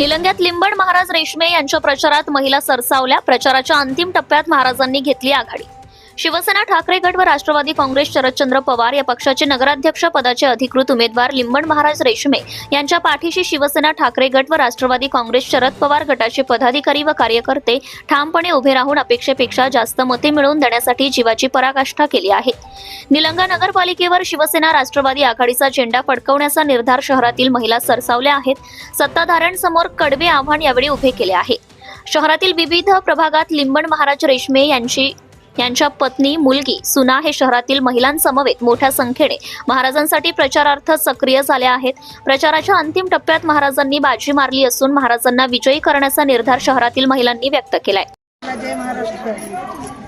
निलंग्यात लिंबड महाराज रेशमे यांच्या प्रचारात महिला सरसावल्या. प्रचाराच्या अंतिम टप्प्यात महाराजांनी घेतली आघाडी. शिवसेना ठाकरे गट व राष्ट्रवादी काँग्रेस शरदचंद्र पवार या पक्षाचे नगराध्यक्ष पदाचे अधिकृत उमेदवार लिंबण महाराज रेशमे यांच्या पाठीशी शिवसेना ठाकरे गट व राष्ट्रवादी काँग्रेस शरद पवार गटाचे पदाधिकारी व कार्यकर्ते ठामपणे उभे राहून अपेक्षेपेक्षा जास्त मते मिळवून देण्यासाठी जीवाची पराकाष्ठा केली आहे. निलंगा नगरपालिकेवर शिवसेना राष्ट्रवादी आघाडीचा झेंडा फडकवण्याचा निर्धार शहरातील महिला सरसावल्या आहेत. सत्ताधाऱ्यांसमोर कडवे आव्हान यावेळी उभे केले आहे. शहरातील विविध प्रभागात लिंबण महाराज रेशमे यांची यांच्या पत्नी मुलगी सुना हे शहरातील महिलांसमवेत मोठ्या संख्येने महाराजांसाठी प्रचारार्थ सक्रिय झाल्या आहेत. प्रचाराच्या अंतिम टप्प्यात महाराजांनी बाजी मारली असून महाराजांना विजयी करण्याचा निर्धार शहरातील महिलांनी व्यक्त केलाय.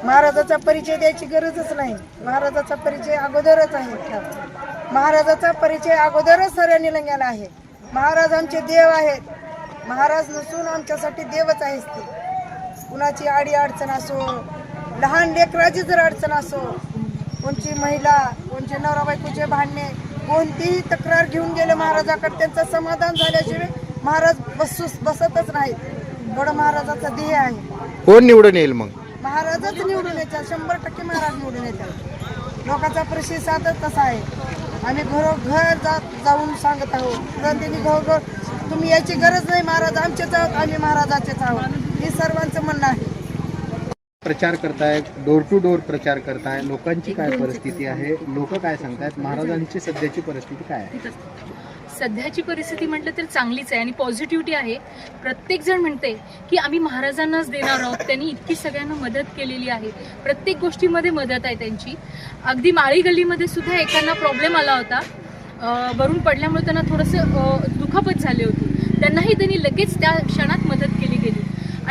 महाराजाचा परिचय द्यायची गरजच नाही. महाराजाचा परिचय अगोदरच आहे. महाराजाचा परिचय अगोदरच सर्व निलंग्याला आहे. महाराज आमचे देव आहेत. महाराज नसून आमच्यासाठी देवच आहेच ते. कुणाची आडी अडचण असो लहान लेकराची जर अडचण असो कोणची महिला कोणचे नवरा बायकोचे भांडणे कोणतीही तक्रार घेऊन गेले महाराजाकडे त्यांचं समाधान झाल्याशिवाय महाराज बसू बसतच नाहीत. एवढं महाराजाचा ध्येय आहे. कोण निवडून येईल मग? महाराजच निवडून येतात. शंभर टक्के महाराज निवडून येतात. लोकांचा प्रतिसादच तसा आहे. आम्ही घरोघर जात जाऊन सांगत आहोत. त्यांनी घरोघर तुम्ही याची गरज नाही महाराज आमचेच आहोत आम्ही महाराजाचेच आहोत. हे सर्वांचं म्हणणं आहे. प्रचार करताय डोर टू डोर प्रचार करताय लोकांची काय परिस्थिती आहे? लोक काय सांगतायत? महाराजांची सध्याची परिस्थिती काय आहे? सध्याची परिस्थिती म्हटलं तर चांगलीच आहे आणि पॉझिटिव्हिटी आहे. प्रत्येक जण म्हणते की आम्ही महाराजांनाच देणार आहोत. त्यांनी इतकी सगळ्यांना मदत केलेली आहे. प्रत्येक गोष्टीमध्ये मदत आहे त्यांची. अगदी माळी गल्लीमध्ये सुद्धा एकांना प्रॉब्लेम आला होता. वरून पडल्यामुळे त्यांना थोडंसं दुखापत झाली होती. त्यांनाही त्यांनी लगेच त्या क्षणात मदत केली गेली.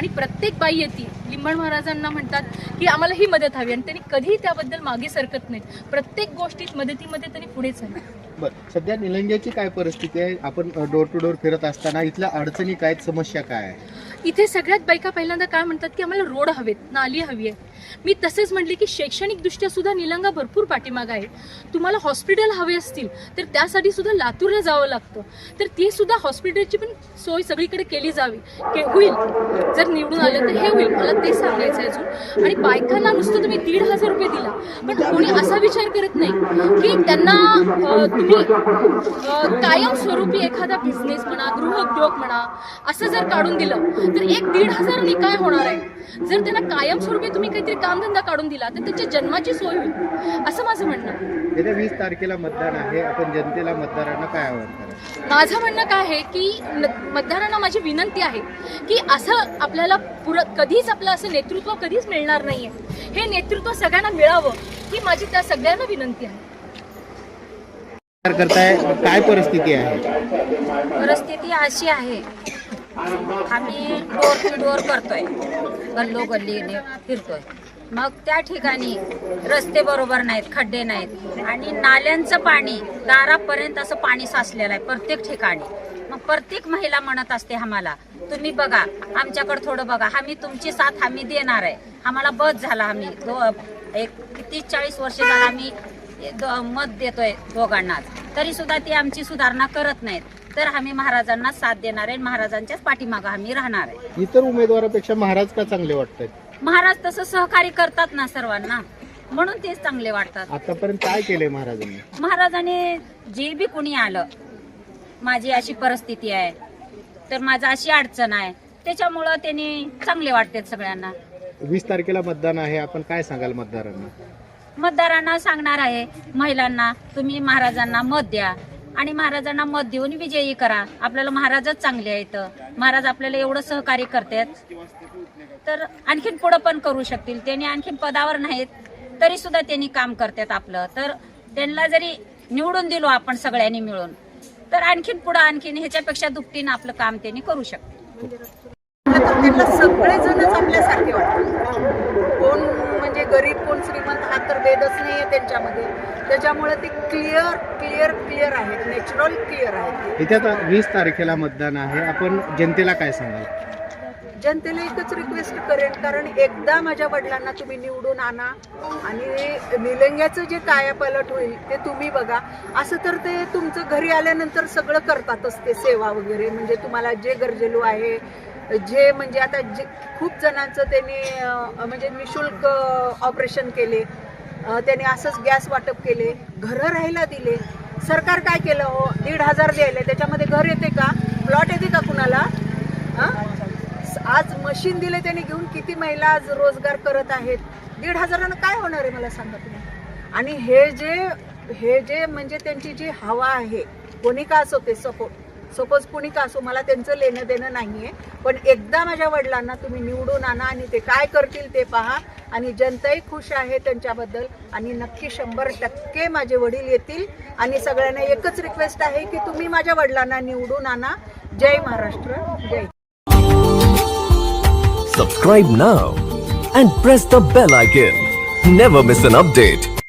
आणि प्रत्येक बाई येते. लिंबण महाराजांना म्हणतात की आम्हाला ही मदत हवी आणि त्यांनी कधीही त्याबद्दल मागे सरकत नाहीत. प्रत्येक गोष्टीत मदतीमध्ये त्यांनी पुढेच आहे बरं सध्या निलंग्याची काय परिस्थिती आहे? आपण डोर टू डोर फिरत असताना इथल्या अडचणी काय समस्या काय आहे? इथे सगळ्यात बायका पहिल्यांदा काय म्हणतात की आम्हाला रोड हवेत नाली हवी आहे मी तसेच म्हटले की शैक्षणिकदृष्ट्या सुद्धा निलंगा भरपूर पाठीमाग आहे. तुम्हाला हॉस्पिटल हवे असतील तर त्यासाठी सुद्धा लातूरला जावं लागतं. तर ती सुद्धा हॉस्पिटलची पण सोय सगळीकडे केली जावी. के होईल. जर निवडून आलं तर हे होईल. मला ते सांगायचं आहे अजून. आणि बायकांना नुसतं तुम्ही दीड हजार रुपये दिला. पण कोणी असा विचार करत नाही की त्यांना तुम्ही कायमस्वरूपी एखादा बिझनेस म्हणा गृहउद्योग म्हणा असं जर काढून दिलं तर एक दीड हजार काय होणार आहे? जर त्यांना कायमस्वरूपी तुम्ही काहीतरी कामधंदा काढून दिला तर त्यांच्या जन्माची सोय होईल. असं माझं म्हणणं आहे. येत्या वीस तारखेला मतदान आहे. आपण जनतेला मतदारांना काय आवाहन करा माझं म्हणणं काय आहे की न- मतदारांना माझी विनंती आहे की असं आपल्याला पुर कधीच आपलं असं नेतृत्व कधीच मिळणार नाहीये. हे नेतृत्व सगळ्यांना मिळावं ही माझी त्या सगळ्यांना विनंती आहे. करताय काय परिस्थिती आहे? परिस्थिती अशी आहे आम्ही डोर टू डोर करतोय. गल्लो गल्लीने फिरतोय. मग त्या ठिकाणी रस्ते बरोबर नाहीत खड्डे नाहीत. आणि नाल्यांचं पाणी दारापर्यंत असं पाणी साचलेलं आहे प्रत्येक ठिकाणी. मग प्रत्येक महिला म्हणत असते आम्हाला तुम्ही बघा आमच्याकडे थोडं बघा आम्ही तुमची साथ आम्ही देणार आहे. आम्हाला बस झाला आम्ही दो एक तीस चाळीस वर्ष झाला आम्ही मत देतोय दोघांनाच तरी सुद्धा ती आमची सुधारणा करत नाहीत. तर आम्ही महाराजांना साथ देणार आहे महाराजांच्याच पाठीमागं आम्ही राहणार आहे. इतर उमेदवारापेक्षा महाराज का चांगले वाटतात महाराज तसं सहकार्य करतात ना सर्वांना म्हणून तेच चांगले वाटतात. आतापर्यंत काय केलंय महाराजांनी? महाराजांनी जे बी कुणी आलं माझी अशी परिस्थिती आहे तर माझं अशी अडचण आहे त्याच्यामुळं त्यांनी चांगले वाटतात सगळ्यांना. वीस तारखेला मतदान आहे आपण काय सांगाल मतदारांना? मतदारांना सांगणार आहे महिलांना तुम्ही महाराजांना मत द्या आणि महाराजांना मत देऊन विजयी करा. आपल्याला महाराजच चांगले आहेत महाराज आपल्याला एवढं सहकार्य करतात. तर आणखीन पुढं पण करू शकतील. त्यांनी आणखीन पदावर नाहीत तरी सुद्धा त्यांनी काम करतात आपलं. तर त्यांना जरी निवडून दिलो आपण सगळ्यांनी मिळून तर आणखीन पुढं आणखीन ह्याच्यापेक्षा दुपटीनं आपलं काम त्यांनी करू शकतील. त्यांना सगळेजणच आपल्यासारखे वाटतात. कोण म्हणजे गरीब कोण श्रीमंत हा तर भेदच नाही आहे त्यांच्यामध्ये. त्याच्यामुळे ते क्लिअर क्लिअर क्लिअर आहेत. नॅचरल क्लिअर आहेत येत्या ता- वीस तारखेला मतदान आहे. आपण जनतेला काय सांगाल? जनतेला एकच रिक्वेस्ट करेन कारण एकदा माझ्या वडिलांना तुम्ही निवडून आणा आणि निलंग्याचं जे कायापालट होईल ते तुम्ही बघा. असं तर ते तुमचं घरी आल्यानंतर सगळं करतातच ते सेवा वगैरे. म्हणजे तुम्हाला जे गरजेलू आहे जे म्हणजे आता जे खूप जणांचं त्यांनी म्हणजे निशुल्क ऑपरेशन केले. त्याने असंच गॅस वाटप केले घरं राहायला दिले. सरकार काय केलं हो? दीड हजार द्यायला. त्याच्यामध्ये घर येते का? प्लॉट येते का कुणाला? आज मशीन दिले त्याने घेऊन किती महिला आज रोजगार करत आहेत? दीड हजारानं काय होणार आहे मला सांगा तुम्ही? आणि हे जे हे जे म्हणजे त्यांची जी हवा आहे कोणी का असो ते सपोर्ट सपोज कुणी का असो मला त्यांचं लेणं देणं नाही आहे पण एकदा माझ्या वडिलांना तुम्ही निवडून आणा आणि ते काय करतील ते पहा. आणि जनताही खुश आहे त्यांच्याबद्दल आणि नक्की शंभर टक्के माझे वडील येतील. आणि सगळ्यांना एकच रिक्वेस्ट आहे की तुम्ही माझ्या वडिलांना निवडून आणा. जय महाराष्ट्र जय. Subscribe now and press the bell icon never miss an update